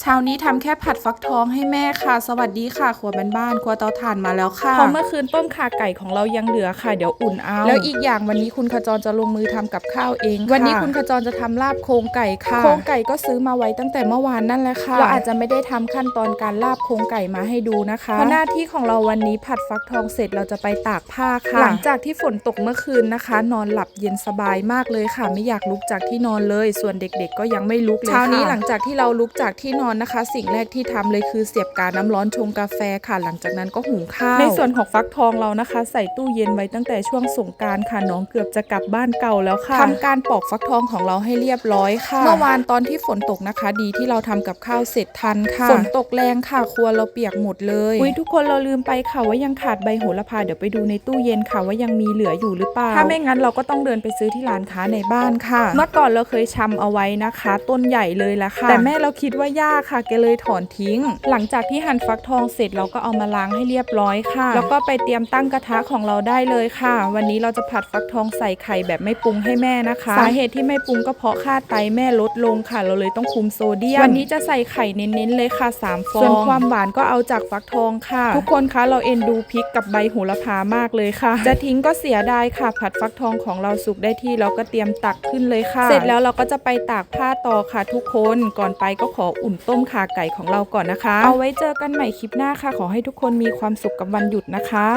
เช้านี้ทำแค่ผัดฟักทองให้แม่ค่ะ สวัสดีค่ะครัวบ้านๆครัวเตาถ่านมาแล้วค่ะเพราะเมื่อคืนต้มขาไก่ของเรายังเหลือค่ะ เดี๋ยวอุ่นเอา แล้วอีกอย่างวันนี้คุณขจรจะลงมือทำกับข้าวเองค่ะวันนี้คุณขจรจะทำลาบโครงไก่ค่ะ โครงไก่ก็ซื้อมาไว้ตั้งแต่เมื่อวานนั่นแหละค่ะ เราอาจจะไม่ได้ทำขั้นตอนการลาบโครงไก่มาให้ดูนะคะเพราะหน้าที่ของเราวันนี้ผัดฟักทองเสร็จเราจะไปตากผ้าค่ะ หลังจากที่ฝนตกเมื่อคืนนะคะ นอนหลับเย็นสบายมากเลยค่ะ ไม่อยากลุกจากที่นอนเลย ส่วนเด็ก ๆ ก็ยังไม่ลุกเลยค่ะเช้านี้หลังจากที่เราลุกจากที่นอนนะคะ สิ่งแรกที่ทำเลยคือเสียบกาน้ำร้อนชงกาแฟค่ะ หลังจากนั้นก็หุงข้าว ในส่วนของฟักทองเรานะคะ ใส่ตู้เย็นไว้ตั้งแต่ช่วงสงกรารค่ะน้องเกือบจะกลับบ้านเก่าแล้วค่ะทำการปอกฟักทองของเราให้เรียบร้อยค่ะเมื่อวานตอนที่ฝนตกนะคะ ดีที่เราทำกับข้าวเสร็จทันค่ะฝนตกแรงค่ะครัวเราเปียกหมดเลยอุ้ยทุกคนเราลืมไปค่ะว่ายังขาดใบโหระพาเดี๋ยวไปดูในตู้เย็นค่ะว่ายังมีเหลืออยู่หรือเปล่าถ้าไม่งั้นเราก็ต้องเดินไปซื้อที่ร้านค้าในบ้านค่ะ เมื่อก่อนเราเคยชำเอาไว้นะคะ ต้นใหญ่เลยละค่ะ แต่แม่เราคิดว่ายากค่ะแกเลยถอนทิ้ง หลังจากที่หั่นฟักทองเสร็จเราก็เอามาล้างให้เรียบร้อยค่ะ แล้วก็ไปเตรียมตั้งกระทะของเราได้เลยค่ะ วันนี้เราจะผัดฟักทองใส่ไข่แบบไม่ปรุงให้แม่นะคะ สาเหตุที่ไม่ปรุงก็เพราะค่าไตแม่ลดลงค่ะ เราเลยต้องคุมโซเดียม วันนี้จะใส่ไข่เน้นๆเลยค่ะสามฟองส่วนความหวานก็เอาจากฟักทองค่ะ ทุกคนคะเราเอ็นดูพริกกับใบโหระพามากเลยค่ะ จะทิ้งก็เสียดายค่ะ ผัดฟักทองของเราสุกได้ที่เราก็เตรียมตักขึ้นเลยค่ะ เสร็จแล้วเราก็จะไปตากผ้าต่อค่ะทุกคนก่อนไปก็ขออุ่นต้มขาไก่ของเราก่อนนะคะ เอาไว้เจอกันใหม่คลิปหน้าค่ะ ขอให้ทุกคนมีความสุขกับวันหยุดนะคะ